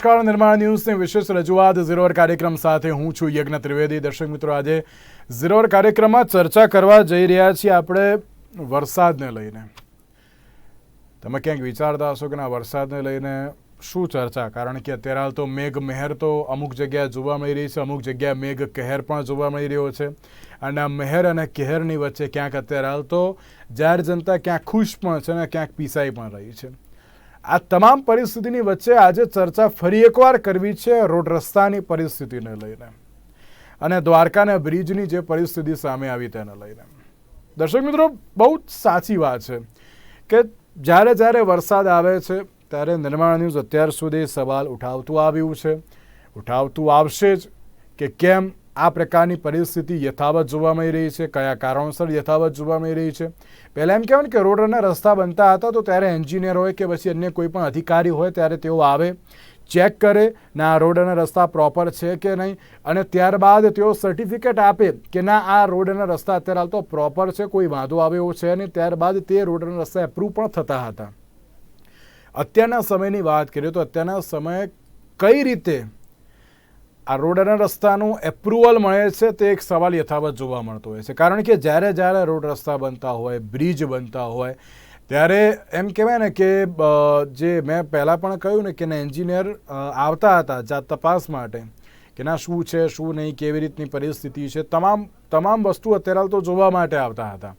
નમસ્કાર, નિર્માણ ન્યૂઝની વિશેષ રજૂઆત ઝીરોર કાર્યક્રમ સાથે હું છું યજ્ઞ ત્રિવેદી. દર્શક મિત્રો, આજે ઝીરોર કાર્યક્રમમાં ચર્ચા કરવા જઈ રહ્યા છીએ આપણે વરસાદને લઈને. તમે ક્યાંક વિચારતા હશો કે ના, વરસાદને લઈને શું ચર્ચા? કારણ કે અત્યારે હાલ તો મેઘ મહેર તો અમુક જગ્યાએ જોવા મળી રહી છે, અમુક જગ્યાએ મેઘ કહેર પણ જોવા મળી રહ્યો છે. અને આ મહેર અને કહેરની વચ્ચે ક્યાંક અત્યારે હાલ તો જાહેર જનતા ક્યાંક ખુશ પણ છે અને ક્યાંક પીસાઈ પણ રહી છે. આ તમામ પરિસ્થિતિની વચ્ચે આજે ચર્ચા ફરી એકવાર કરવી છે રોડ રસ્તાની પરિસ્થિતિને લઈને. અને દ્વારકાના બ્રિજની જે પરિસ્થિતિ સામે આવી તેને લઈને. દર્શક મિત્રો, બહુ જ સાચી વાત છે કે જ્યારે જ્યારે વરસાદ આવે છે, ત્યારે નિર્માણ ન્યૂઝ અત્યાર સુધી સવાલ ઉઠાવતું આવ્યું છે. ઉઠાવતું આવશે જ કે કેમ આ પ્રકારની પરિસ્થિતિ યથાવત જોવા મળી રહી છે, કયા કારણોસર યથાવત જોવા મળી રહી છે? પહેલાં એમ કહેવાય ને કે રોડ અને રસ્તા બનતા હતા તો ત્યારે એન્જિનિયર હોય કે પછી અન્ય કોઈ પણ અધિકારી હોય ત્યારે તેઓ આવે, ચેક કરે ના આ રોડ અને રસ્તા પ્રોપર છે કે નહીં અને ત્યારબાદ તેઓ સર્ટિફિકેટ આપે કે ના આ રોડ અને રસ્તા અત્યારે હાલ તો પ્રોપર છે, કોઈ વાંધો આવે એવો છે નહીં. ત્યારબાદ તે રોડ અને રસ્તા એપ્રૂવ પણ થતા હતા. અત્યારના સમયની વાત કરીએ તો અત્યારના સમયે કઈ રીતે આ રોડના રસ્તાનું એપ્રુવલ મળે છે તે એક સવાલ યથાવત જોવા મળતો હોય છે. કારણ કે જ્યારે જ્યારે રોડ રસ્તા બનતા હોય બ્રિજ બનતા હોય, ત્યારે એમ કહેવાય ને કે જે મેં પહેલાં પણ કહ્યું ને કે એન્જિનિયર આવતા હતા જાત તપાસ માટે કે ના શું છે, શું નહીં, કેવી રીતની પરિસ્થિતિ છે, તમામ તમામ વસ્તુ અત્યારે તો જોવા માટે આવતા હતા.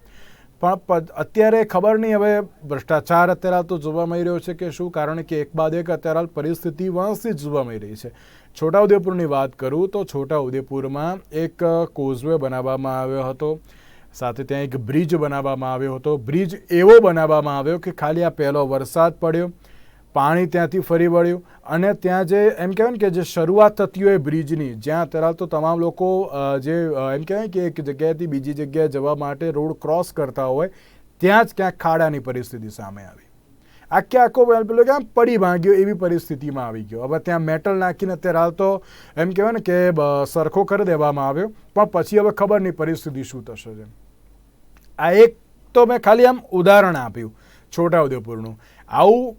પણ અત્યારે ખબર નહીં, હવે ભ્રષ્ટાચાર અત્યારે તો જોવા મળી રહ્યો છે કે શું? કારણ કે એક બાદ એક અત્યારે પરિસ્થિતિ વાંસી જોવા મળી રહી છે. છોટાઉદેપુરની વાત કરું તો છોટાઉદેપુરમાં એક કોઝવે બનાવવામાં આવ્યો હતો. સાથે ત્યાં એક બ્રિજ બનાવવામાં આવ્યો હતો. બ્રિજ એવો બનાવવામાં આવ્યો કે ખાલી આ પહેલો વરસાદ પડ્યો. પાણી ત્યાંથી ફરી વળ્યું. અને ત્યાં જે, એમ કહેવાય ને કે જે શરૂઆત થતી હોય બ્રિજની, જ્યાં અત્યારે તો તમામ લોકો જે એમ કહેવાય કે એક જગ્યાએથી બીજી જગ્યાએ જવા માટે રોડ ક્રોસ કરતા હોય, ત્યાં જ ક્યાંક ખાડાની પરિસ્થિતિ સામે આવી. આખે આખો પેલો કે આમ પડી ભાંગ્યો એવી પરિસ્થિતિમાં આવી ગયો. હવે ત્યાં મેટલ નાખીને અત્યારે હાલ તો, એમ કહેવાય ને કે સરખો કરી દેવામાં આવ્યો. પણ પછી હવે ખબર નહીં પરિસ્થિતિ શું થશે છે. આ એક તો મેં ખાલી આમ ઉદાહરણ આપ્યું, છોટાઉદેપુરનું. આવું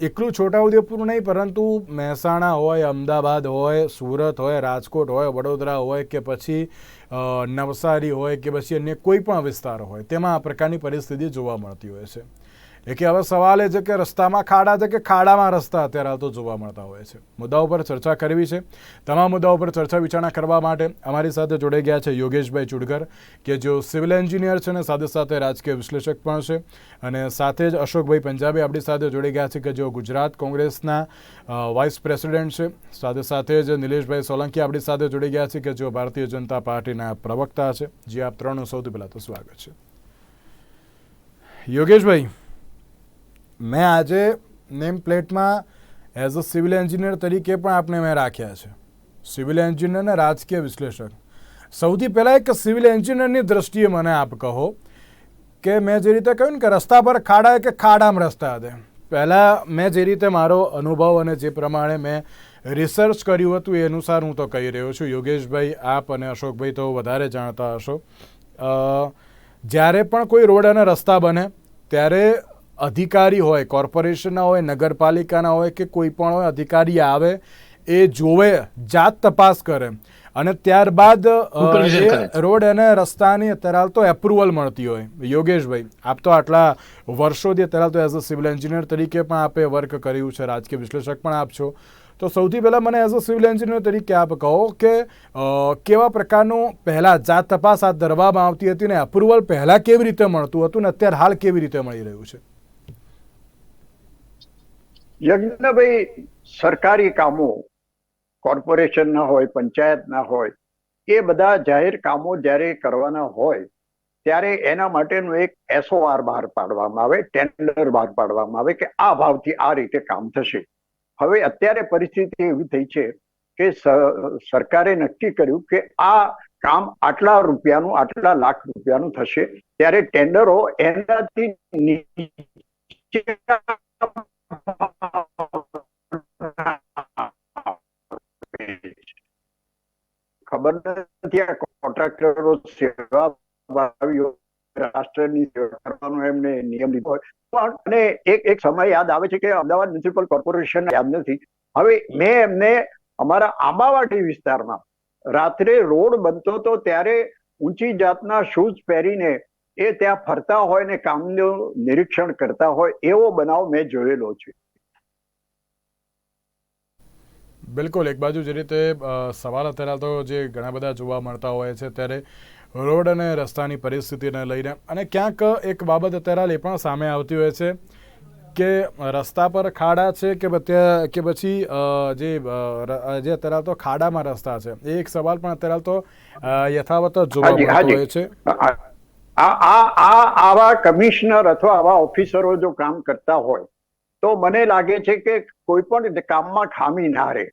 એકલું છોટાઉદેપુર નહીં, પરંતુ મહેસાણા હોય, અમદાવાદ હોય, સુરત હોય, રાજકોટ હોય, વડોદરા હોય કે પછી નવસારી હોય કે પછી અન્ય કોઈ પણ વિસ્તાર હોય, તેમાં આ પ્રકારની પરિસ્થિતિ જોવા મળતી હોય છે. એટલે હવે સવાલ એ છે કે રસ્તામાં ખાડા છે કે ખાડામાં રસ્તા અત્યારે હાલ તો જોવા મળતા હોય છે? મુદ્દાઓ પર ચર્ચા કરવી છે. તમામ મુદ્દાઓ પર ચર્ચા વિચારણા કરવા માટે અમારી સાથે જોડાઈ ગયા છે યોગેશભાઈ ચુડગર કે જેઓ સિવિલ એન્જિનિયર છે અને સાથે સાથે રાજકીય વિશ્લેષક પણ છે. અને સાથે જ અશોકભાઈ પંજાબી આપણી સાથે જોડાઈ ગયા છે, કે જેઓ ગુજરાત કોંગ્રેસના વાઇસ પ્રેસિડેન્ટ છે. સાથે સાથે જ નિલેશભાઈ સોલંકી આપણી સાથે જોડાઈ ગયા છે, કે જેઓ ભારતીય જનતા પાર્ટીના પ્રવક્તા છે. જે આપ ત્રણનું સૌથી પહેલાં તો સ્વાગત છે. યોગેશભાઈ મેં આજે નેમ પ્લેટમાં એઝ અ સિવિલ એન્જિનિયર તરીકે પણ આપણે મેં રાખ્યા છે. સિવિલ એન્જિનિયર અને રાજકીય વિશ્લેષક. સૌથી પહેલાં એક સિવિલ એન્જિનિયરની દ્રષ્ટિએ મને આપ કહો કે મેં જે રીતે કહ્યું ને કે રસ્તા પર ખાડા કે ખાડામાં રસ્તા હતા પહેલાં મેં જે રીતે મારો અનુભવ અને જે પ્રમાણે મેં રિસર્ચ કર્યું હતું એ અનુસાર હું તો કહી રહ્યો છું. યોગેશભાઈ, આપ અને અશોકભાઈ તો વધારે જાણતા હશો. જ્યારે પણ કોઈ રોડ અને રસ્તા બને, ત્યારે અધિકારી હોય કોર્પોરેશનના હોય નગરપાલિકાના હોય કે કોઈ પણ હોય અધિકારી આવે એ જોવે જાત તપાસ કરે. અને ત્યારબાદ રોડ અને રસ્તાની અત્યારે તો એપ્રુવલ મળતી હોય. યોગેશભાઈ આપ તો આટલા વર્ષોથી અત્યારે તો એઝ અ સિવિલ એન્જિનિયર તરીકે પણ આપે વર્ક કર્યું છે રાજકીય વિશ્લેષક પણ આપ છો. તો સૌથી પહેલાં મને એઝ અ સિવિલ એન્જિનિયર તરીકે આપ કહો કે કેવા પ્રકારનું પહેલાં જાત તપાસ હાથ ધરવામાં આવતી હતી ને એપ્રુવલ પહેલાં કેવી રીતે મળતું હતું ને અત્યારે હાલ કેવી રીતે મળી રહ્યું છે? યજ્ઞભાઈ સરકારી કામો, કોર્પોરેશનના હોય, પંચાયતના હોય, એ બધા જાહેર કામો જ્યારે કરવાના હોય, ત્યારે એના માટેનું એક એસઓઆર બહાર પાડવામાં આવે ટેન્ડર બહાર પાડવામાં આવે કે આ ભાવથી આ રીતે કામ થશે. હવે અત્યારે પરિસ્થિતિ એવી થઈ છે કે સરકારે નક્કી કર્યું કે આ કામ આટલા રૂપિયાનું, આટલા લાખ રૂપિયાનું થશે, ત્યારે ટેન્ડરો એનાથી ખબર નથી આ કોન્ટ્રાક્ટરો સેવા રાષ્ટ્રની સેવા કરવાનો એમને નિયમ લીધો પણ અને એક એક સમય યાદ આવે છે કે અમદાવાદ મ્યુનિસિપલ કોર્પોરેશન યાદ નથી. હવે મેં એમને અમારા આંબાવાટી વિસ્તારમાં રાત્રે રોડ બનતો હતો ત્યારે ઊંચી જાતના શૂઝ પહેરીને એ ત્યાં ફરતા હોય ને કામનું નિરીક્ષણ કરતા હોય એવો બનાવ મેં જોયેલો છે. બિલકુલ એક બાજુ જે રીતે સવાલ અત્યારે તો જે ઘણા બધા જોવા મળતા હોય છે ત્યારે રોડ અને રસ્તાની પરિસ્થિતિને લઈને અને ક્યાંક એક બાબત અત્યારે એ પણ સામે આવતી હોય છે કે રસ્તા પર ખાડા છે કે કે પછી જે જે અત્યારે તો ખાડામાં રસ્તા છે? એ એક સવાલ પણ અત્યારે તો યથાવત જોવા મળતો હોય છે. આ આ આ, આવા કમિશનર અથવા આવા ઓફિસરો જો કામ કરતા હોય, તો મને લાગે છે કે કોઈ પણ કામમાં ખામી ના રહે.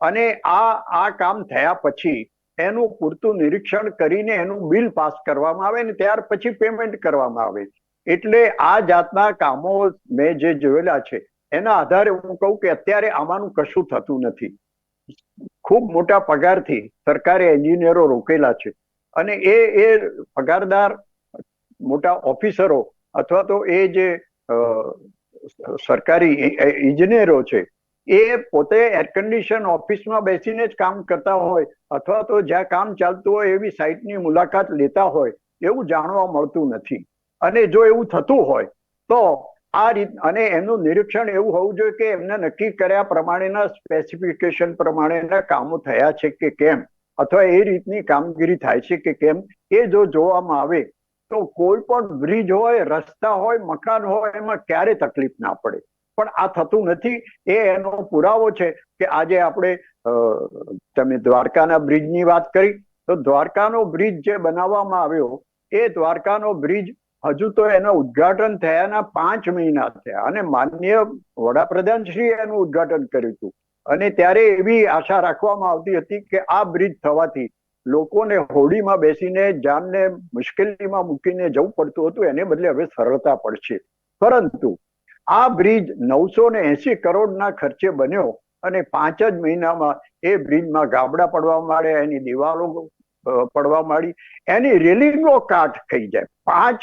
અને આ આ કામ થયા પછી એનું પૂરતું નિરીક્ષણ કરીને એનું બિલ પાસ કરવામાં આવે ને ત્યાર પછી પેમેન્ટ કરવામાં આવે. એટલે આ જાતના કામો મેં જે જોયેલા છે, એના આધારે હું કહું કે અત્યારે આમાંનું કશું થતું નથી. ખૂબ મોટા પગારથી સરકારે એન્જિનિયરો રોકેલા છે. અને એ એ પગારદાર મોટા ઓફિસરો અથવા તો એ જે સરકારી ઇજનેરો છે, એ પોતે એર કન્ડિશન ઓફિસમાં બેસીને જ કામ કરતા હોય અથવા તો જ્યાં કામ ચાલતું હોય એવી સાઇટની મુલાકાત લેતા હોય એવું જાણવા મળતું નથી. અને જો એવું થતું હોય તો આ રીત, અને એનું નિરીક્ષણ એવું હોવું જોઈએ કે એમને નક્કી કર્યા પ્રમાણેના સ્પેસિફિકેશન પ્રમાણેના કામો થયા છે કે કેમ? અથવા એ રીતની કામગીરી થાય છે કે કેમ? એ જો જોવામાં આવે તો કોઈ પણ બ્રિજ હોય, રસ્તા હોય, મકાન હોય, એમાં ક્યારે તકલીફ ના પડે. પણ આ થતું નથી. એ એનો પુરાવો છે કે આજે આપણે તમે દ્વારકાના બ્રિજની વાત કરી. તો દ્વારકાનો બ્રિજ જે બનાવવામાં આવ્યો, એ દ્વારકાનો બ્રિજ હજુ તો એના ઉદ્ઘાટન થયાના પાંચ મહિના થયા. અને માનનીય વડાપ્રધાન શ્રી એનું ઉદ્ઘાટન કર્યું હતું. અને ત્યારે એવી આશા રાખવામાં આવતી હતી કે આ બ્રિજ થવાથી લોકોને હોડીમાં બેસીને, જાનને મુશ્કેલીમાં મૂકીને જવું પડતું હતું, એને બદલે હવે સરળતા પડશે. પરંતુ આ બ્રિજ નવસો ને એસી કરોડના ખર્ચે બન્યો અને પાંચ જ મહિનામાં એ બ્રિજમાં ગાબડા પડવા માંડ્યા, એની દિવાલો પડવા માંડી. એની રેલિંગો કાટ થઈ જાય. પાંચ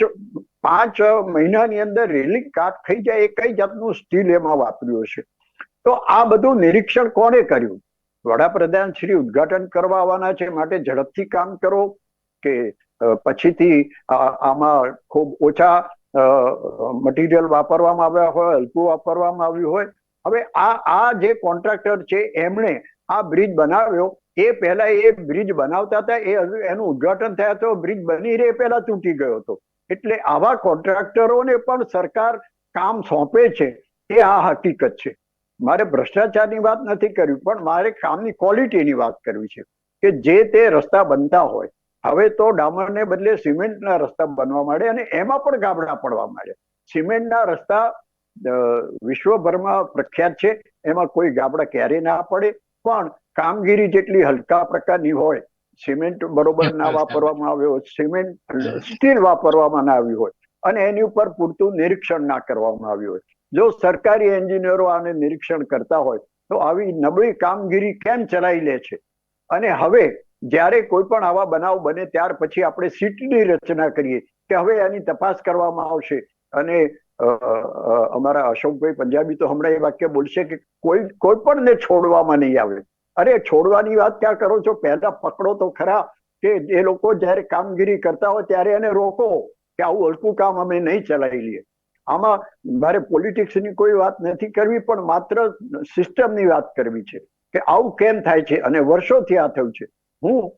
પાંચ મહિનાની અંદર રેલિંગ કાટ થઈ જાય એ કઈ જાતનું સ્ટીલ એમાં વાપર્યું છે તો આ બધું નિરીક્ષણ કોણે કર્યું? વડાપ્રધાન શ્રી ઉદ્ઘાટન કરવા આવવાના છે માટે ઝડપથી કામ કરો કે પછીથી આમાં ખૂબ ઓછા મટીરિયલ વાપરવામાં આવ્યા હોય, હલકું વાપરવામાં આવ્યું હોય. હવે આ આ જે કોન્ટ્રાક્ટર છે એમણે આ બ્રિજ બનાવ્યો, એ પહેલા એ બ્રિજ બનાવતા હતા, એ એનું ઉદ્ઘાટન થયા તો બ્રિજ બની રહે પહેલા તૂટી ગયો હતો. એટલે આવા કોન્ટ્રાક્ટરોને પણ સરકાર કામ સોંપે છે, એ આ હકીકત છે. મારે ભ્રષ્ટાચારની વાત નથી કરવી પણ મારે કામની ક્વોલિટીની વાત કરવી છે કે જે તે રસ્તા બનતા હોય. હવે તો ડામરને બદલે સિમેન્ટના રસ્તા બનવા માંડે અને એમાં પણ ગાબડા પડવા માંડે. સિમેન્ટના રસ્તા વિશ્વભરમાં પ્રખ્યાત છે એમાં કોઈ ગાબડા ક્યારેય ના પડે પણ કામગીરી જેટલી હલકા પ્રકારની હોય સિમેન્ટ બરોબર ના વાપરવામાં આવ્યો હોય સિમેન્ટ સ્ટીલ વાપરવામાં ના આવ્યું હોય અને એની ઉપર પૂરતું નિરીક્ષણ ના કરવામાં આવ્યું હોય. જો સરકારી એન્જિનિયરો આને નિરીક્ષણ કરતા હોય, તો આવી નબળી કામગીરી કેમ ચલાવી લે છે? અને હવે જ્યારે કોઈ પણ આવા બનાવ બને, ત્યાર પછી આપણે સીટની રચના કરીએ કે હવે એની તપાસ કરવામાં આવશે. અને અમારા અશોકભાઈ પંજાબી તો હમણાં એ વાક્ય બોલશે કે કોઈ કોઈ પણ ને છોડવામાં નહીં આવે. અરે, છોડવાની વાત ક્યાં કરો છો? પહેલા પકડો તો ખરા કે એ લોકો જ્યારે કામગીરી કરતા હોય, ત્યારે એને રોકો કે આવું હલકું કામ અમે નહીં ચલાવી લઈએ. આમાં મારે પોલિટિક્સની કોઈ વાત નથી કરવી, પણ માત્ર સિસ્ટમની વાત કરવી છે કે આવું કેમ થાય છે અને વર્ષોથી આ થયું છે. હું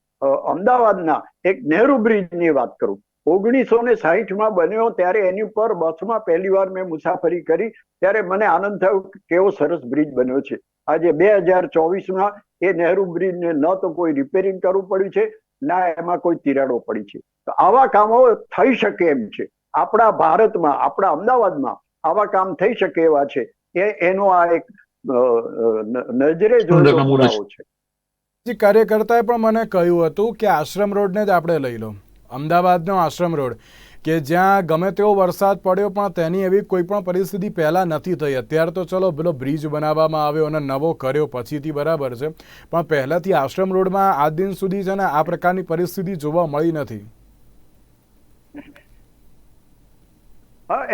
અમદાવાદના એક નહેરુ બ્રિજની વાત કરું. ઓગણીસો ને સાહીઠમાં બન્યો ત્યારે એની ઉપર બસમાં પહેલી વાર મેં મુસાફરી કરી, ત્યારે મને આનંદ થયો કેવો સરસ બ્રિજ બન્યો છે. આજે બે હજાર ચોવીસમાં એ નહેરુ બ્રિજને ન તો કોઈ રિપેરિંગ કરવું પડ્યું છે, ના એમાં કોઈ તિરાડો પડી છે. તો આવા કામો થઈ શકે એમ છે. આપણા ભારતમાં આપણા અમદાવાદમાં આવા કામ થઈ શકે એવા છે. એ એનો આ એક નજરે જોયેલો પુરાવો છે. જે કાર્યકર્તાએ પણ મને કહ્યું હતું કે આશ્રમ રોડને જ આપણે લઈ લો. અમદાવાદનો આશ્રમ રોડ કે જ્યાં ગમે તેવો વરસાદ પડ્યો પણ તેની એવી કોઈ પણ પરિસ્થિતિ પહેલાં નથી થઈ. અત્યારે તો ચલો પેલો બ્રિજ બનાવવામાં આવ્યો અને નવો કર્યો પછીથી બરાબર છે. પણ પહેલાંથી આશ્રમ રોડમાં આ દિન સુધી છે ને આ પ્રકારની પરિસ્થિતિ જોવા મળી નથી.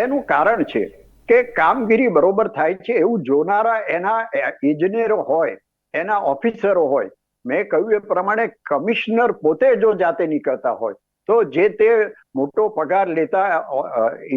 એનું કારણ છે કે કામગીરી બરોબર થાય છે એવું જોનારા એના ઇજનેરો હોય, એના ઓફિસરો હોય. મેં કહ્યું એ પ્રમાણે કમિશનર પોતે જો જાતે નીકળતા હોય, તો જે તે મોટો પગાર લેતા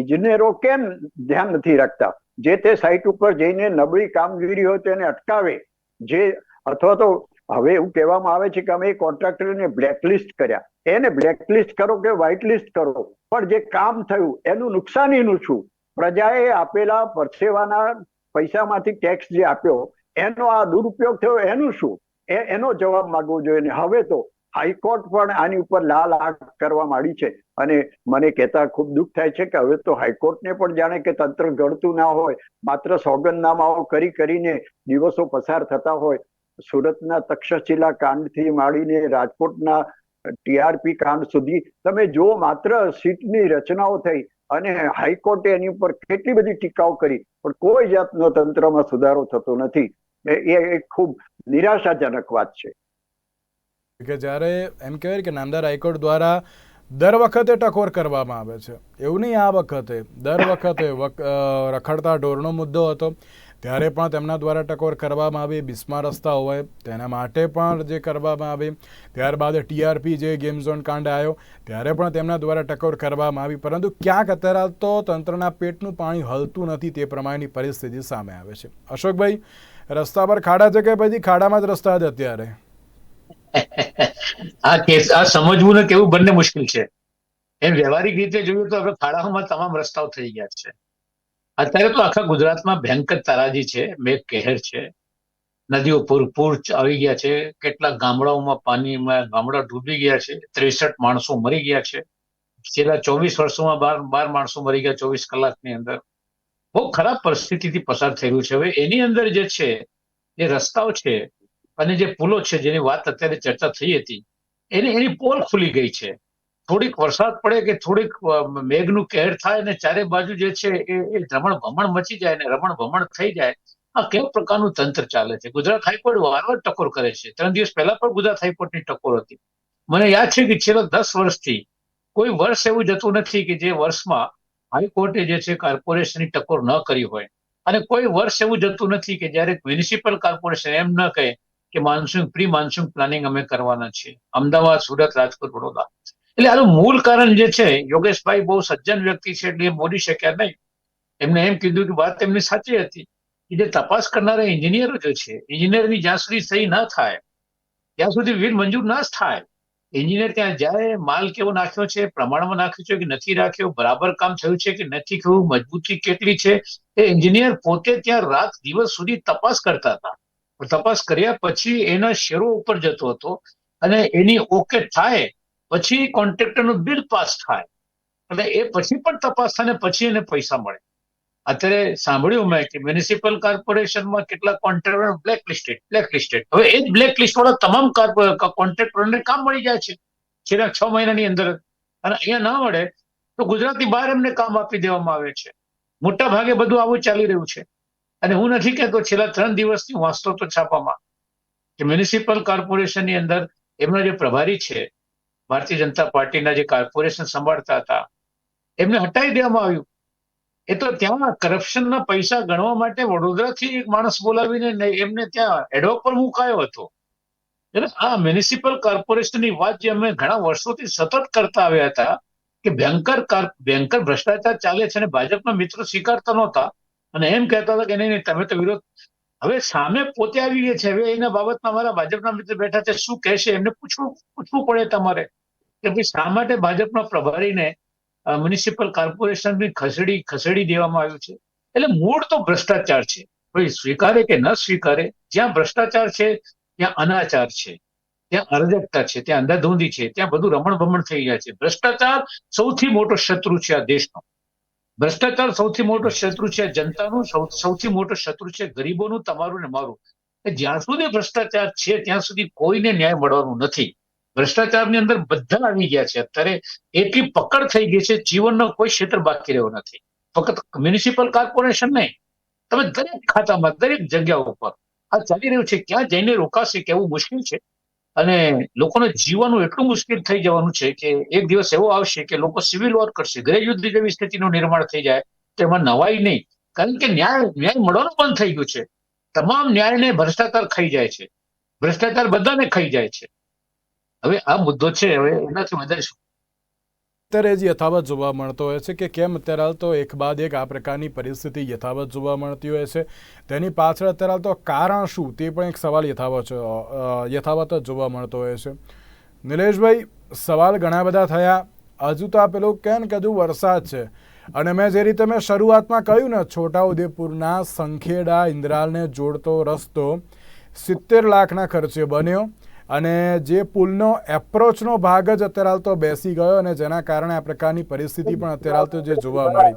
ઇજનેરો કેમ ધ્યાન નથી રાખતા? જે તે સાઇટ ઉપર જઈને નબળી કામગીરી હોય તેને અટકાવે. જે, અથવા તો હવે એવું કહેવામાં આવે છે કે અમે કોન્ટ્રાક્ટરને બ્લેકલિસ્ટ કર્યા. એને બ્લેકલિસ્ટ કરો કે વ્હાઇટલિસ્ટ કરો. પણ જે કામ થયું, એનું નુકસાનીનું શું પ્રજાએ આપેલા પરસેવાના પૈસામાંથી ટેક્સ જે આપ્યો, એનો આ દુરુપયોગ થયો, એનું શું? એનો જવાબ માંગવો જોઈએ હવે તો હાઈકોર્ટ પણ આની ઉપર લાલ આંખ કરવા માંડી છે. અને મને કહેતા ખૂબ દુઃખ થાય છે કે હવે તો હાઈકોર્ટને પણ જાણે કે તંત્ર ઘડતું ના હોય. માત્ર સોગંદનામાઓ કરી કરીને દિવસો પસાર થતા હોય. સુરતના તક્ષશિલા કાંડથી માંડીને રાજકોટના ટીઆરપી કાંડ સુધી તમે જો માત્ર સીટની રચનાઓ થઈ અને હાઈકોર્ટે એની ઉપર કેટલી બધી ટીકાઓ કરી, પણ કોઈ જાતનો તંત્રમાં સુધારો થતો નથી, એ એક ખૂબ નિરાશાજનક વાત છે. કે જ્યારે એમ કહેવાય કે નામદાર હાઈકોર્ટ દ્વારા દર વખતે ટકોર કરવામાં આવે છે, એવું નહીં આ વખતે. દર વખતે રખડતા ઢોરનો મુદ્દો હતો. ત્યારે પણ તેમના દ્વારા ટકોર કરવામાં આવી, બિસ્મા રસ્તા હોય, તેના માટે પણ જે કરવામાં આવી, ત્યારબાદ ટીઆરપી જે ગેમ ઝોન કાંડ આવ્યો ત્યારે પણ તેમના દ્વારા ટકોર કરવામાં આવી, પરંતુ ક્યાંક અત્યારે તો તંત્રના પેટનું પાણી હલતું નથી તે પ્રમાણેની પરિસ્થિતિ સામે આવે છે. અશોકભાઈ, રસ્તા પર ખાડા છે કે પછી ખાડામાં જ રસ્તા જ અત્યારે? આ કેસ, આ સમજવું ને કેવું બંને મુશ્કેલ છે. એમ વ્યવહારિક રીતે જોયું તો હવે ખાડાઓમાં તમામ રસ્તાઓ થઈ ગયા છે. અત્યારે તો આખા ગુજરાતમાં ભયંકર તારાજી છે, મેઘ કહેર છે. નદીઓ પૂર પૂર આવી ગયા છે. કેટલાક ગામડાઓમાં પાણીમાં, ગામડા ડૂબી ગયા છે. ત્રેસઠ માણસો મરી ગયા છે. છેલ્લા ચોવીસ વર્ષોમાં બાર બાર માણસો મરી ગયા ચોવીસ કલાકની અંદર. બહુ ખરાબ પરિસ્થિતિથી પસાર થઈ છે. હવે એની અંદર જે છે જે રસ્તાઓ છે અને જે પુલો છે, જેની વાત અત્યારે ચર્ચા થઈ હતી, એની એની પોલ ખુલી ગઈ છે. થોડીક વરસાદ પડે કે થોડીક મેઘનું કહેર થાય અને ચારે બાજુ જે છે એ રમણ ભમણ મચી જાય ને રમણ ભમણ થઈ જાય, આ કેવા પ્રકારનું તંત્ર ચાલે છે? ગુજરાત હાઈકોર્ટ વારંવાર ટકોર કરે છે. ત્રણ દિવસ પહેલા પણ ગુજરાત હાઈકોર્ટની ટકોર હતી. મને યાદ છે કે છેલ્લા દસ વર્ષથી કોઈ વર્ષ એવું જતું નથી કે જે વર્ષમાં હાઈકોર્ટે જે છે કોર્પોરેશનની ટકોર ન કરી હોય. અને કોઈ વર્ષ એવું જતું નથી કે જ્યારે મ્યુનિસિપલ કોર્પોરેશન એમ ન કહે કે માનસૂન પ્રી માનસૂન પ્લાનિંગ અમે કરવાના છીએ. અમદાવાદ, સુરત, રાજકોટ, વડોદરા. એટલે આનું મૂળ કારણ જે છે, યોગેશભાઈ બહુ સજ્જન વ્યક્તિ છે એટલે એ બોલી શક્યા નહીં. એમને એમ કીધું કે વાત એમની સાચી હતી. કે જે તપાસ કરનારા એન્જિનિયરો જે છે, એન્જિનિયરની જ્યાં સુધી સહી ના થાય, ત્યાં સુધી વીર મંજૂર ના થાય. એન્જિનિયર ત્યાં જાય, માલ કેવો નાખ્યો છે, પ્રમાણમાં નાખ્યો છે કે નથી રાખ્યો, બરાબર કામ થયું છે કે નથી થયું, મજબૂતી કેટલી છે. એ એન્જિનિયર પોતે ત્યાં રાત દિવસ સુધી તપાસ કરતા હતા. તપાસ કર્યા પછી એના શેરો ઉપર જતો હતો અને એની ઓકે થાય પછી કોન્ટ્રાક્ટરનું બિલ પાસ થાય. એટલે એ પછી પણ તપાસ થાય પછી એને પૈસા મળે. અત્યારે સાંભળ્યું મેં કે મ્યુનિસિપલ કોર્પોરેશનમાં કેટલા contractor black listed black listed હવે એ જ બ્લેક લિસ્ટ વાળા તમામ કોન્ટ્રાક્ટરોને કામ મળી જાય છે. છેલ્લા છ મહિનાની અંદર. અને અહીંયા ના મળે તો ગુજરાતની બહાર એમને કામ આપી દેવામાં આવે છે. મોટા ભાગે બધું આવું ચાલી રહ્યું છે. અને હું નથી કહેતો છેલ્લા ત્રણ દિવસથી વાંચતો તો છાપામાં. કે મ્યુનિસિપલ કોર્પોરેશનની અંદર એમના જે પ્રભારી છે ભારતીય જનતા પાર્ટીના જે કોર્પોરેશન સંભાળતા હતા, એમને હટાવી દેવામાં આવ્યું. એ તો ત્યાં કરપ્શનના પૈસા ગણવા માટે વડોદરાથી એક માણસ બોલાવીને એમને ત્યાં એડવોક પર મુકાયો હતો. એટલે આ મ્યુનિસિપલ કોર્પોરેશનની વાત જે અમે ઘણા વર્ષોથી સતત કરતા આવ્યા હતા, કે ભયંકર ભયંકર ભ્રષ્ટાચાર ચાલે છે અને ભાજપના મિત્રો સ્વીકારતા નહોતા. અને એમ કહેતા હતા કે નહીં નહીં, તમે તો વિરોધ, હવે સામે પોતે આવી ગયા છે. હવે એના બાબતમાં અમારા ભાજપના મિત્ર બેઠા છે, શું કહેશે? એમને પૂછવું પૂછવું પડે તમારે. કે ભાઈ શા માટે ભાજપના પ્રભારીને મ્યુનિસિપલ કોર્પોરેશનની ખસેડી ખસેડી દેવામાં આવ્યું છે? એટલે મૂળ તો ભ્રષ્ટાચાર છે. ભાઈ સ્વીકારે કે ન સ્વીકારે, જ્યાં ભ્રષ્ટાચાર છે, ત્યાં અનાચાર છે, ત્યાં અરાજકતા છે, ત્યાં અંધાધૂંધી છે, ત્યાં બધું રમણ ભમણ થઈ ગયા છે. ભ્રષ્ટાચાર સૌથી મોટો શત્રુ છે આ દેશનો. ભ્રષ્ટાચાર સૌથી મોટો શત્રુ છે જનતાનું સૌથી મોટો શત્રુ છે ગરીબોનું, તમારું ને મારું. જ્યાં સુધી ભ્રષ્ટાચાર છે, ત્યાં સુધી કોઈને ન્યાય મળવાનું નથી. ભ્રષ્ટાચારની અંદર બધા આવી ગયા છે. અત્યારે એટલી પકડ થઈ ગઈ છે, જીવનનો કોઈ ક્ષેત્ર બાકી રહ્યો નથી. ફક્ત મ્યુનિસિપલ કોર્પોરેશન નહીં. તમે દરેક ખાતામાં, દરેક જગ્યા ઉપર આ ચાલી રહ્યું છે. ક્યાં જઈને રોકાશે, કેવું મુશ્કેલ છે? અને લોકોને જીવવાનું એટલું મુશ્કેલ થઈ જવાનું છે કે એક દિવસ એવો આવશે કે લોકો સિવિલ વોર કરશે. ગૃહ યુદ્ધ જેવી સ્થિતિનું નિર્માણ થઈ જાય, તો એમાં નવાઈ નહીં. કારણ કે ન્યાય ન્યાય મળવાનું બંધ થઈ ગયું છે. તમામ ન્યાયને ભ્રષ્ટાચાર ખાઈ જાય છે. ભ્રષ્ટાચાર બધાને ખાઈ જાય છે. હવે આ મુદ્દો છે હવે એનાથી વધારે શું અત્યારે જ યથાવત જોવા મળતો હોય છે કે કેમ અત્યારે હાલ તો એક બાદ એક આ પ્રકારની પરિસ્થિતિ યથાવત જોવા મળતી હોય છે. તેની પાછળ અત્યારે હાલ તો કારણ શું તે પણ એક સવાલ યથાવત છે, યથાવત જ જોવા મળતો હોય છે. નિલેશભાઈ સવાલ ઘણા બધા થયા. હજુ તો આ પેલું કેમ કે હજુ વરસાદ છે. અને મેં જે રીતે મેં શરૂઆતમાં કહ્યું ને છોટાઉદેપુરના સંખેડા ઇન્દ્રાલને જોડતો રસ્તો સિત્તેર લાખના ખર્ચે બન્યો. અને જે પુલનો એપ્રોચનો ભાગ જ અત્યારે હાલ તો બેસી ગયો અને જેના કારણે આ પ્રકારની પરિસ્થિતિ પણ અત્યારે હાલ તો જે જોવા મળી.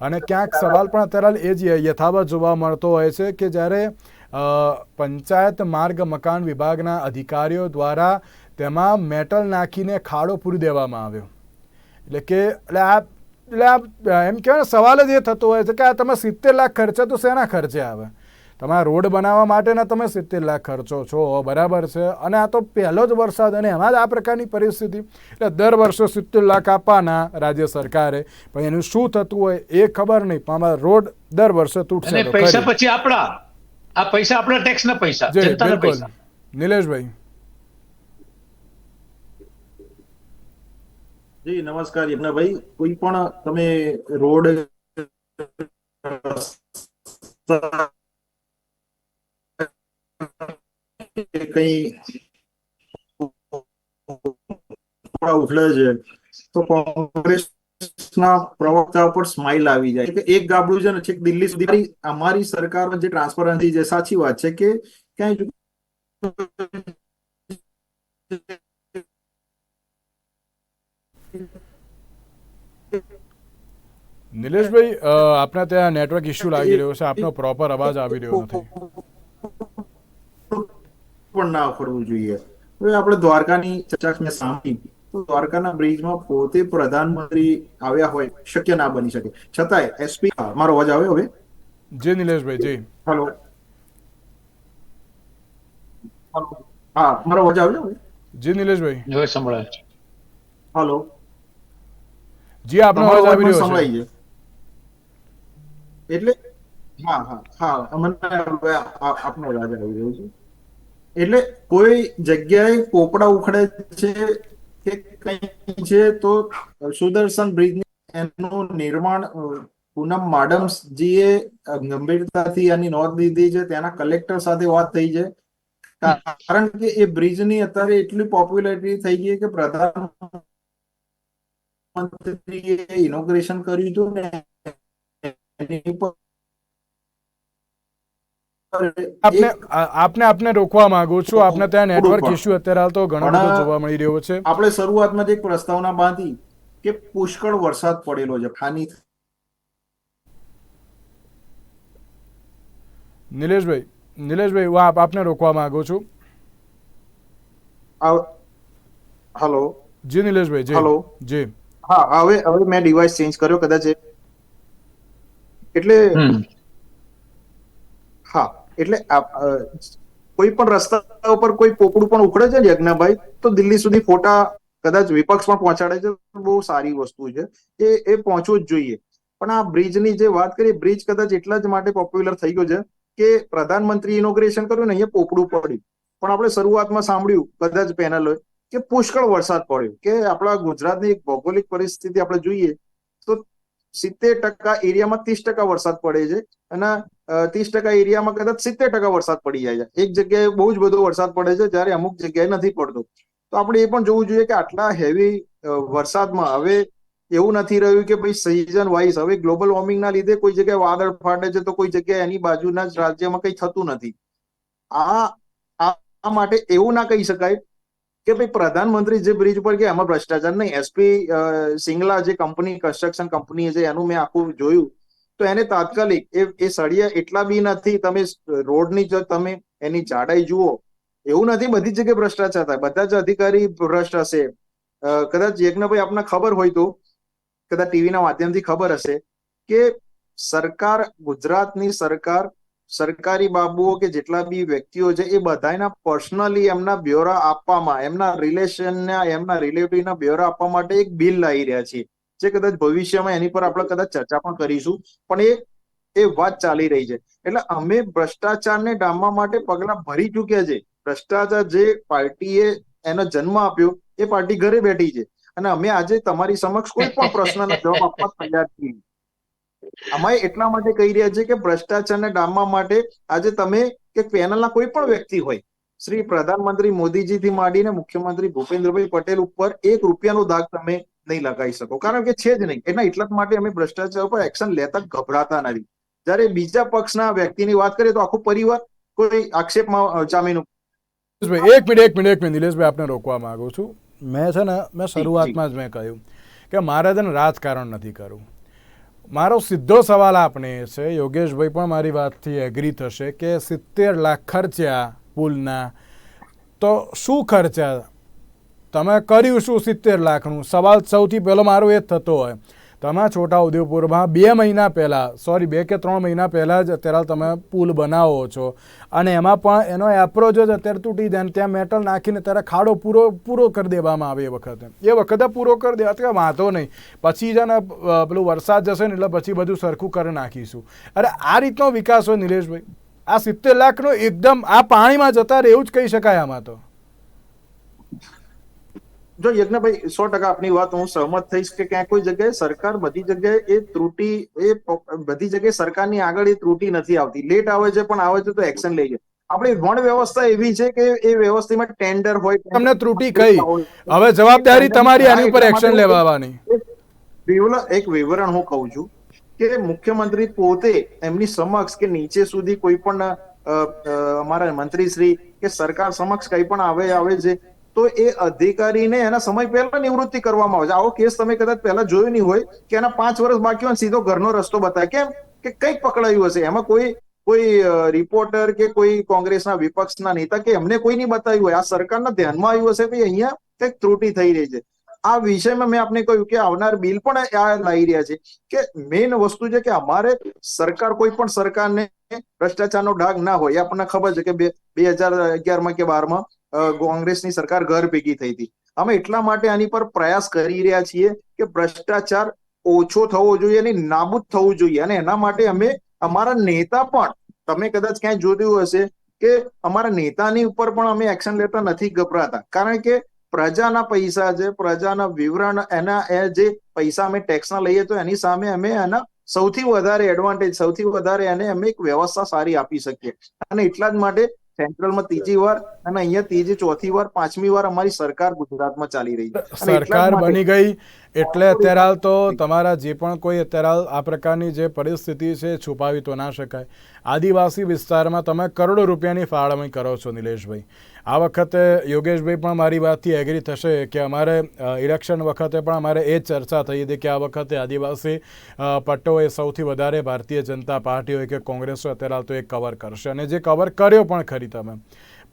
અને ક્યાંક સવાલ પણ અત્યારે હાલ એ જ યથાવત જોવા મળતો હોય છે કે જ્યારે પંચાયત માર્ગ મકાન વિભાગના અધિકારીઓ દ્વારા તેમાં મેટલ નાખીને ખાડો પૂરી દેવામાં આવ્યો. એટલે કે, એટલે આ એટલે આ, એમ કહેવાય સવાલ જ એ થતો હોય છે કે આ તમે સિત્તેર લાખ ખર્ચે તો શેના ખર્ચે આવે? તમારા રોડ બનાવવા માટેના તમે સિત્તેર લાખ ખર્ચો છો બરાબર છે. અને આ તો પહેલો જ વરસાદ અને એમાં જ આ પ્રકારની પરિસ્થિતિ. એટલે દર વર્ષે સિત્તેર લાખ આપવાના રાજ્ય સરકારે. પણ એનું શું થતું હોય એ ખબર નહીં. પણ અમારા રોડ દર વર્ષે તૂટશે પૈસા પછી આપણા. આ પૈસા આપણા ટેક્સના પૈસા જનતાના બિલકુલ. પૈસા. નિલેશભાઈ. જી નમસ્કાર યજ્ઞભાઈ. કોઈ પણ તમે રોડ રસ્તા કે કઈ ઉથલે છે, તો કોંગ્રેસના પ્રવક્તા ઉપર સ્માઇલ આવી જાય કે એક ગાબડું છે ને છેક દિલ્હી સુધી અમારી સરકારમાં જે ટ્રાન્સપરન્સી છે, સાચી વાત છે કે ક્યાંય નિલેશભાઈ આપના ત્યાં નેટવર્ક ઇશ્યુ લાગી રહ્યો છે. આપનો પ્રોપર અવાજ આવી રહ્યો નથી. પણ ના ફરવું જોઈએ. હવે આપણે દ્વારકાની ચર્ચા મેં સાંભળી. તો દ્વારકાના બ્રિજમાં પોતે પ્રધાનમંત્રી આવ્યા હોય શક્ય ના બની શકે. છતાંય એસપી મારો અવાજ આવ્યો હવે? જી નિલેશભાઈ જી હલો. હા મારો અવાજ આવ્યો હવે? જી નિલેશભાઈ. હવે સંભળાય છે. હલો. જી આપનો અવાજ આવી રહ્યો છે. સંભળાય છે. એટલે હા હા હા મને આપનો અવાજ આવી રહ્યો છે. એટલે કોઈ જગ્યાએ પોપડા ઉખડે છે કે કઈ છે તો સુદર્શન બ્રિજ એનું નિર્માણ પૂનમ માડમજીએ ગંભીરતાથી આની નોંધ લીધી છે. ત્યાંના કલેક્ટર સાથે વાત થઈ છે. કારણ કે એ બ્રિજની અત્યારે એટલી પોપ્યુલારિટી થઈ ગઈ કે પ્રધાનમંત્રીએ ઇનોગ્રેશન કર્યું હતું ને, એની પર આપને આપને આપને રોકવા માંગુ છું. આપને ત્યાં નેટવર્ક ઇશ્યુ અત્યારે હાલ તો ઘણો બધો જોવા મળી રહ્યો છે. આપણે શરૂઆતમાં જ એક પ્રસ્તાવના બાંધી કે પુષ્કળ વરસાદ પડેલો છે. ખાની નિલેશભાઈ નિલેશભાઈ હું આપ આપને રોકવા માંગુ છું. હલો. જી નિલેશભાઈ જી. હલો. જી. હા હવે હવે મેં ડિવાઇસ ચેન્જ કર્યો કદાચ એટલે હા. એટલે કોઈ પણ રસ્તા ઉપર કોઈ પોપડું પણ ઉખડે છે યજ્ઞભાઈ તો દિલ્હી સુધી ફોટા કદાચ વિપક્ષમાં પહોંચાડે છે બહુ સારી વસ્તુ છે. એ એ પહોંચવું જ જોઈએ. પણ આ બ્રિજની જે વાત કરી બ્રિજ કદાચ એટલા જ માટે પોપ્યુલર થઈ ગયો છે કે પ્રધાનમંત્રી ઇનોગ્રેશન કર્યું ને અહીંયા પોપડું પડ્યું. પણ આપણે શરૂઆતમાં સાંભળ્યું, કદાચ પેનલ હોય, કે પુષ્કળ વરસાદ પડ્યો, કે આપણા ગુજરાતની એક ભૌગોલિક પરિસ્થિતિ આપણે જોઈએ સિત્તેર ટકા એરિયામાં ત્રીસ ટકા વરસાદ પડે છે અને ત્રીસ ટકા એરિયામાં કદાચ સિત્તેર ટકા વરસાદ પડી જાય છે. એક જગ્યાએ બહુ જ બધો વરસાદ પડે છે જ્યારે અમુક જગ્યાએ નથી પડતો. તો આપણે એ પણ જોવું જોઈએ કે આટલા હેવી વરસાદમાં હવે એવું નથી રહ્યું કે ભાઈ સિઝન વાઇઝ હવે ગ્લોબલ વોર્મિંગના લીધે કોઈ જગ્યાએ વાદળ ફાટે છે તો કોઈ જગ્યાએ એની બાજુના જ રાજ્યમાં કંઈ થતું નથી. આ આ માટે એવું ના કહી શકાય કે ભાઈ પ્રધાનમંત્રી જે બ્રિજ પર ગયા, એમાં ભ્રષ્ટાચાર નહીં. એસપી સિંગલા જે કંપની કન્સ્ટ્રક્શન કંપની છે, એનું મેં આખું જોયું. તો એને તાત્કાલિક, એ એ સળિયા એટલા બી નથી, તમે રોડની તમે એની જાડાઈ જુઓ. એવું નથી, બધી જગ્યાએ ભ્રષ્ટાચાર થાય. બધા જ અધિકારી ભ્રષ્ટ હશે. કદાચ યજ્ઞભાઈ, આપને ખબર હોય તો, કદાચ ટીવીના માધ્યમથી ખબર હશે કે સરકાર, ગુજરાતની સરકાર સરકારી બાબુઓ કે જેટલા બી વ્યક્તિઓ છે, એ બધાના પર્સનલી એમના બ્યોરા આપવામાં, એમના રિલેશનના, એમના રિલેટિવના બ્યોરા આપવા માટે એક બિલ લાવી રહ્યા છે જે કદાચ ભવિષ્યમાં એની પર આપણે કદાચ ચર્ચા પણ કરીશું. પણ એ એ વાત ચાલી રહી છે. એટલે અમે ભ્રષ્ટાચારને ડામવા માટે પગલા ભરી ચૂક્યા છે. ભ્રષ્ટાચાર જે પાર્ટીએ એનો જન્મ આપ્યો, એ પાર્ટી ઘરે બેઠી છે. અને અમે આજે તમારી સમક્ષ કોઈ પણ પ્રશ્નનો જવાબ આપવા તૈયાર છીએ. અમે એટલા માટે કહી રહ્યા છે કે ભ્રષ્ટાચારને ડામવા માટે આજે તમે કે પેનલના કોઈ પણ વ્યક્તિ હોય શ્રી પ્રધાનમંત્રી મોદીજીથી માંડીને મુખ્યમંત્રી ભૂપેન્દ્રભાઈ પટેલ ઉપર એક રૂપિયાનો દાગ તમે નહીં લગાવી શકો. કારણ કે છે જ નહીં. એના એટલા જ માટે અમે ભ્રષ્ટાચાર ઉપર એક્શન લેતા ગભરાતા નથી. જ્યારે બીજા પક્ષના વ્યક્તિની વાત કરીએ તો આખો પરિવાર કોઈ આક્ષેપમાં જામીન એક મિનિટ એક મિનિટ એક મિનિટ. નિલેશભાઈ આપને રોકવા માંગુ છું. મેં છે ને મેં શરૂઆતમાં જ મેં કહ્યું કે મારે છે ને રાજકારણ નથી કરવું. મારો સીધો સવાલ આપને એ છે, યોગેશભાઈ પણ મારી વાતથી એગ્રી થશે કે સિત્તેર લાખ ખર્ચ્યા પુલના. તો શું ખર્ચ્યા તમે કર્યું શું સિત્તેર લાખનું? સવાલ સૌથી પહેલો મારો એ થતો હોય. તમે છોટાઉદેપુરમાં બે મહિના પહેલાં સોરી બે કે ત્રણ મહિના પહેલાં જ અત્યારે તમે પુલ બનાવો છો. અને એમાં પણ એનો એપ્રોચ જ અત્યારે તૂટી જાય ત્યાં મેટલ નાખીને ત્યારે ખાડો પૂરો પૂરો કરી દેવામાં આવે એ વખતે. એ વખતે પૂરો કરી દે અત્યારે વાંધો નહીં. પછી છે ને પેલું વરસાદ જશે ને એટલે પછી બધું સરખું કરી નાખીશું. અરે આ રીતનો વિકાસ હોય નિલેશભાઈ. આ સિત્તેર લાખનો એકદમ, આ પાણીમાં જતા રહે એવું જ કહી શકાય આમાં તો. જો યજ્ઞભાઈ સો ટકા આપની વાત હું સહમત થઈશ કે ક્યાંક કોઈ જગ્યાએ સરકાર બધી જગ્યાએ એ ત્રુટી એ બધી જગ્યાએ સરકારની આગળ એ ત્રુટી નથી આવતી. લેટ આવે છે પણ આવે છે તો એક્શન લઈ છે આપણી વણ વ્યવસ્થા એવી છે કે એ વ્યવસ્થામાં ટેન્ડર હોય તમને ત્રુટી કઈ? હવે જવાબદારી તમારી આની ઉપર એક્શન લેવાની એક વિવરણ હું કહું છું કે મુખ્યમંત્રી પોતે એમની સમક્ષ કે નીચે સુધી કોઈ પણ અમારા મંત્રી અમારા મંત્રીશ્રી કે સરકાર સમક્ષ કઈ પણ આવે આવે છે તો એ અધિકારીને એના સમય પહેલા નિવૃત્તિ કરવામાં આવે છે. આવો કેસ તમે કદાચ પહેલા જોયો નહીં હોય કે એના પાંચ વર્ષ બાકી હોય સીધો ઘરનો રસ્તો બતાવે. કેમ? કે કંઈક પકડાયું હશે. એમાં કોઈ કોઈ રિપોર્ટર કે કોઈ કોંગ્રેસના વિપક્ષના નેતા કે એમને કોઈ નહીં બતાવ્યું હોય. આ સરકારના ધ્યાનમાં આવ્યું હશે કે અહીંયા કંઈક ત્રુટી થઈ રહી છે. આ વિષયમાં મેં આપને કહ્યું કે આવનાર બિલ પણ આ લાવી રહ્યા છે. કે મેઇન વસ્તુ છે કે અમારે સરકાર કોઈ પણ સરકારને ભ્રષ્ટાચારનો ડાઘ ના હોય. એ આપણને ખબર છે કે બે બે હજાર અગિયારમાં કે બારમાં કોંગ્રેસની સરકાર ઘર ભેગી થઈ હતી. અમે એટલા માટે આની પર પ્રયાસ કરી રહ્યા છીએ કે ભ્રષ્ટાચાર ઓછો થવો જોઈએ અને નાબૂદ થવું જોઈએ. અને એના માટે અમે અમારા નેતા પણ, તમે કદાચ ક્યાંય જોયું હશે કે અમારા નેતાની ઉપર પણ અમે એક્શન લેતા નથી ગભરાતા. કારણ કે પ્રજાના પૈસા છે, પ્રજાના વિવરણ, એના, એ જે પૈસા અમે ટેક્સના લઈએ તો એની સામે અમે એના સૌથી વધારે એડવાન્ટેજ સૌથી વધારે એને અમે એક વ્યવસ્થા સારી આપી શકીએ. અને એટલા જ માટે સેન્ટ્રલમાં ત્રીજી વાર અને અહીંયા ત્રીજી ચોથી વાર પાંચમી વાર અમારી સરકાર ગુજરાતમાં ચાલી રહી છે. સરકાર બની ગઈ એટલે અત્યારે હાલ તો તમારા જે પણ કોઈ અત્યારે હાલ આ પ્રકારની જે પરિસ્થિતિ છે છુપાવી તો ના શકાય. આદિવાસી વિસ્તારમાં તમે કરોડો રૂપિયાની ફાળવણી કરો છો નિલેશભાઈ. આ વખતે યોગેશભાઈ પણ મારી વાતથી એગ્રી થશે કે અમારે ઇલેક્શન વખતે પણ અમારે એ ચર્ચા થઈ હતી કે આ વખતે આદિવાસી પટ્ટો એ સૌથી વધારે ભારતીય જનતા પાર્ટી હોય કે કોંગ્રેસ હોય અત્યારે તો એ કવર કરશે અને જે કવર કર્યો પણ ખરી તમે.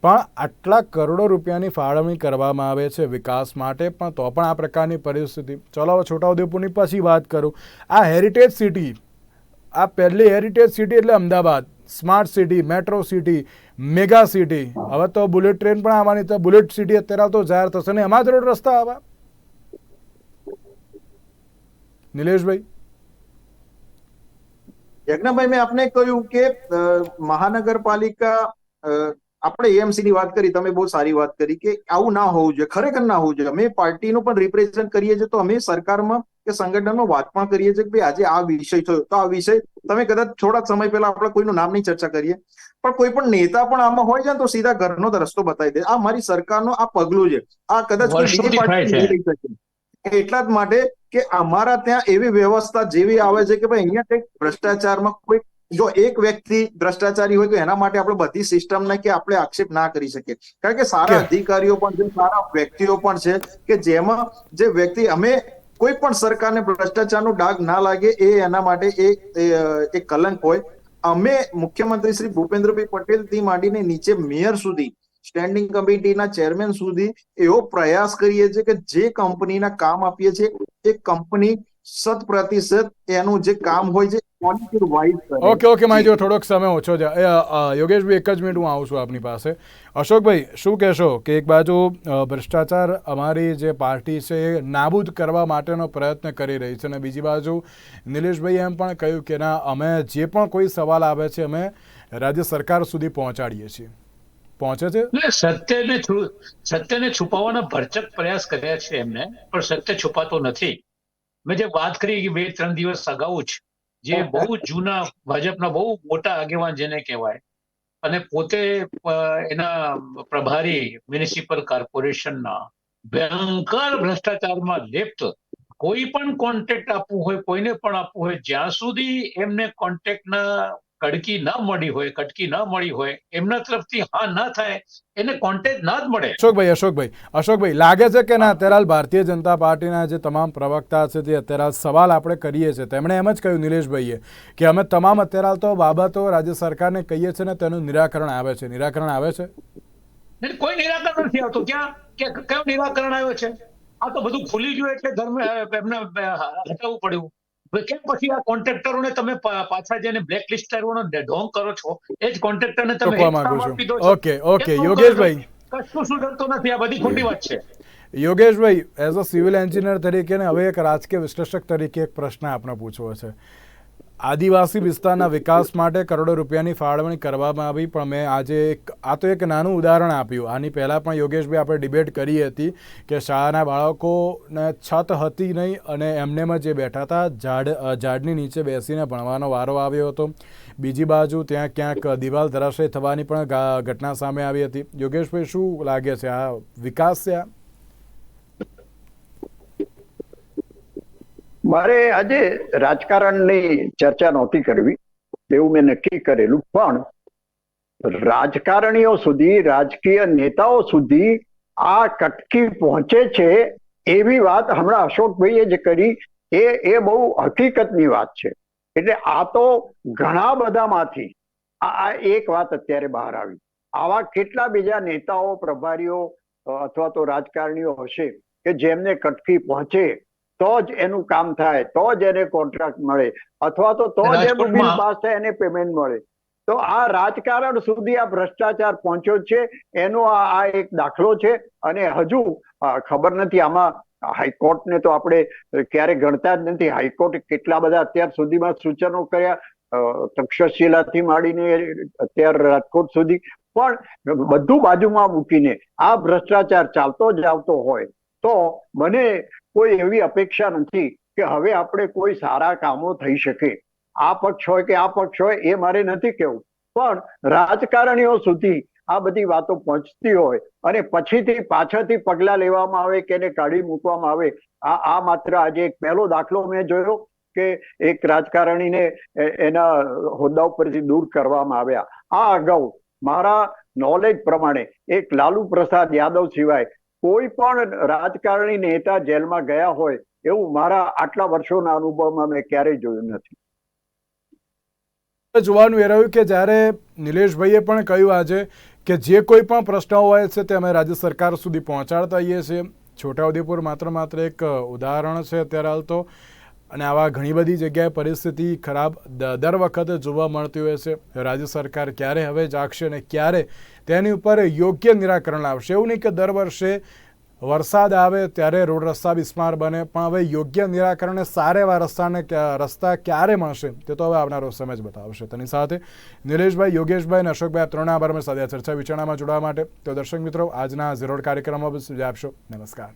પણ આટલા કરોડો રૂપિયાની ફાળવણી કરવામાં આવે છે વિકાસ માટે પણ તો પણ આ પ્રકારની પરિસ્થિતિ. ચલો હવે છોટાઉદેપુરની પછી વાત કરું. આ હેરિટેજ સિટી આ પહેલી હેરિટેજ સિટી એટલે Ahmedabad. Smart city, metro city, mega city. હવે તો બુલેટ ટ્રેન પણ આવવાની, તો બુલેટ સિટી અત્યારે તો જાહેર થશે ને એમાં જ રોડ રસ્તા આવા. નિલેશભાઈ? યજ્ઞભાઈ, મેં આપને કહ્યું કે મહાનગરપાલિકા આપણે એએમસી ની વાત કરી, તમે બહુ સારી વાત કરી કે આવું ના હોવું જોઈએ, ખરેખર ના હોવું જોઈએ. અમે પાર્ટીનું પણ રિપ્રેઝન્ટ કરીએ છીએ, તો અમે સરકારમાં કે સંગઠનમાં વાત પણ કરીએ છીએ કે ભાઈ આજે આ વિષય થયો. તો આ વિષય તમે કદાચ થોડા સમય પહેલા આપણે કોઈનું નામ નહીં ચર્ચા કરીએ. પણ કોઈ પણ નેતા પણ આમાં હોય છે તો સીધા ઘરનો રસ્તો બતાવી દે. આ મારી સરકારનો આ પગલું છે. આ કદાચ બીજી પાર્ટી લઈ શકે. એટલા જ માટે કે અમારા ત્યાં એવી વ્યવસ્થા જેવી આવે છે કે ભાઈ અહીંયા કંઈક ભ્રષ્ટાચારમાં કોઈ જો એક વ્યક્તિ ભ્રષ્ટાચારી હોય તો એના માટે આપણે બધી સિસ્ટમને કે આપણે આક્ષેપ ના કરી શકીએ. કારણ કે સારા અધિકારીઓ પણ છે સારા વ્યક્તિઓ પણ છે કે જેમાં જે વ્યક્તિ અમે કોઈ પણ સરકારને ભ્રષ્ટાચારનો ડાઘ ના લાગે એ એના માટે એ એ, એક કલંક હોય. અમે મુખ્યમંત્રી શ્રી ભૂપેન્દ્રભાઈ પટેલથી માંડીને નીચે મેયર સુધી સ્ટેન્ડિંગ કમિટીના ચેરમેન સુધી એવો પ્રયાસ કરીએ છીએ કે જે કંપનીના કામ આપીએ છીએ એ કંપની શત પ્રતિશત એનું જે કામ હોય છે ઓડિટ વાઇઝ કરે. ઓકે ઓકે માહિતી જો થોડોક સમય ઓછો છે. યોગેશભાઈ એક જ મિનિટ હું આવું છું આપની પાસે. અશોકભાઈ શું કહેશો કે એક બાજુ ભ્રષ્ટાચાર અમારી જે પાર્ટી છે એ નાબૂદ કરવા માટેનો પ્રયત્ન કરી રહી છે અને બીજી બાજુ નિલેશભાઈ એમ પણ કહ્યું કે ના અમે જે પણ કોઈ સવાલ આવે છે અમે રાજ્ય સરકાર સુધી પહોંચાડીએ છીએ. પહોંચે છે? સત્યને સત્યને છુપાવવાના ભરચક પ્રયાસ કર્યા છે એમને પણ સત્ય છુપાતો નથી. મેં જે વાત કરી કે બે ત્રણ દિવસ અગાઉ જ જે બહુ જૂના ભાજપના બહુ મોટા આગેવાન જેને કહેવાય અને પોતે એના પ્રભારી મ્યુનિસિપલ કોર્પોરેશનના ભયંકર ભ્રષ્ટાચારમાં લિપ્ત. કોઈ પણ કોન્ટેક્ટ આપવું હોય કોઈને પણ આપવું હોય જ્યાં સુધી એમને કોન્ટેક્ટના કડકી ન મળી હોય કટકી ન મળી હોય એમના તરફથી હા ન થાય એને કોન્ટેક્ટ ન જ મળે. અશોકભાઈ અશોકભાઈ અશોકભાઈ લાગે છે કે ના અત્યારે ભારતીય જનતા પાર્ટીના જે તમામ પ્રવક્તા છે જે અત્યારે સવાલ આપણે કરીએ છીએ તેમણે એમ જ કહ્યું નિલેશભાઈએ કે અમે તમામ અત્યારે તો બાબતો રાજ્ય સરકારને કહીએ છીએ ને તેનું નિરાકરણ આવે છે. નિરાકરણ આવે છે? કોઈ નિરાકરણ નથી આવતું. ક્યાં? કે કયું નિરાકરણ આવ્યો છે? આ તો બધું ખુલી ગયું એટલે ધર્મ એમને હટાવવું પડ્યું. કેમ પછી આ કોન્ટ્રાક્ટરોને તમે પાછા જેને બ્લેક લિસ્ટ કરવાનો ઢોંગ કરો છો એ જ કોન્ટ્રાક્ટરને તમે આપી છું દો. Okay okay? યોગેશભાઈ કશું સુધરતું નથી આ બધી ખોટી વાત છે Yogeshbhai as a civil engineer તરીકે ને હવે એક રાજકીય વિશ્લેષક તરીકે એક પ્રશ્ન આપણે પૂછવો છે આદિવાસી વિસ્તારના વિકાસ માટે કરોડો રૂપિયાની ફાળવણી કરવામાં આવી, પણ મેં આજે એક આ તો એક નાનું ઉદાહરણ આપ્યું. આની પહેલાં પણ યોગેશભાઈ આપણે ડિબેટ કરી હતી કે શાળાના બાળકોને છત હતી નહીં અને એમનેમાં જે બેઠા હતા. ઝાડ ઝાડની નીચે બેસીને ભણવાનો વારો આવ્યો હતો. બીજી બાજુ ત્યાં ક્યાંક દિવાલ ધરાશય થવાની પણ ઘટના સામે આવી હતી. યોગેશભાઈ, શું લાગે છે? આ વિકાસ છે આ? મારે આજે રાજકારણની ચર્ચા નહોતી કરવી, એવું મેં નક્કી કરેલું. પણ રાજકારણીઓ સુધી, રાજકીય નેતાઓ સુધી આ કટકી પહોંચે છે એવી વાત હમણાં અશોકભાઈએ જે કરી. એ એ બહુ હકીકતની વાત છે. એટલે આ તો ઘણા બધામાંથી આ એક વાત અત્યારે બહાર આવી. આવા કેટલા બીજા નેતાઓ, પ્રભારીઓ અથવા તો રાજકારણીઓ હશે કે જેમને કટકી પહોંચે તો જ એનું કામ થાય તો જ એને કોન્ટ્રાક્ટ મળે અથવા તો તો જ એનું બિલ પાસ થાય એને પેમેન્ટ મળે. તો આ રાજકારણ સુધી આ ભ્રષ્ટાચાર પહોંચ્યો છે એનો આ એક દાખલો છે અને હજુ ખબર નથી આમાં હાઈકોર્ટને તો આપણે ક્યારે ગણતા જ નથી હાઈકોર્ટ કેટલા બધા અત્યાર સુધીમાં સૂચનો કર્યા તક્ષશિલાથી માંડીને અત્યાર રાજકોટ સુધી પણ બધું બાજુમાં મૂકીને આ ભ્રષ્ટાચાર ચાલતો જ આવતો હોય તો મને કોઈ એવી અપેક્ષા નથી કે હવે આપણે કોઈ સારા કામો થઈ શકે. આ પક્ષ હોય કે આ પક્ષ હોય એ મારે નથી કેવું. પણ રાજકારણીઓ સુધી આ બધી વાતો પહોંચતી હોય અને પછીથી પાછળથી પગલા લેવામાં આવે કે એને કાઢી મૂકવામાં આવે, આ આ માત્ર આજે એક પહેલો દાખલો મેં જોયો કે એક રાજકારણીને એના હોદ્દા ઉપરથી દૂર કરવામાં આવ્યા. આ અગાઉ મારા નોલેજ પ્રમાણે એક લાલુ પ્રસાદ યાદવ સિવાય કોઈ પણ રાજકારણી નેતા જેલમાં ગયા હોય, એવું મારા આટલા વર્ષોના અનુભવમાં મેં ક્યારેય જોયું નથી. જોવાનું એ રહ્યું કે જ્યારે નિલેશભાઈએ પણ કહ્યું આજે કે જે કોઈ પણ પ્રશ્નો હોય છે તે અમે રાજ્ય સરકાર સુધી પહોંચાડતા હોઈએ છીએ. છોટાઉદેપુર માત્ર માત્ર એક ઉદાહરણ છે અત્યારે હાલ તો. અને આવા ઘણી બધી જગ્યાએ પરિસ્થિતિ ખરાબ દર વખતે જોવા મળતી હોય છે. રાજ્ય સરકાર ક્યારે હવે જાગશે અને ક્યારે તેની ઉપર યોગ્ય નિરાકરણ લાવશે? એવું નહીં કે દર વર્ષે વરસાદ આવે ત્યારે રોડ રસ્તા બિસ્માર બને, પણ હવે યોગ્ય નિરાકરણને સારા એવા રસ્તાને રસ્તા ક્યારે મળશે તે તો હવે આવનારો સમય જ બતાવશે. તેની સાથે નિલેશભાઈ, યોગેશભાઈ અને અશોકભાઈ આ આભાર સાથે ચર્ચા વિચારણામાં જોડાવા માટે. તો દર્શક મિત્રો, આજના ઝીરોડ કાર્યક્રમમાં આપશો નમસ્કાર.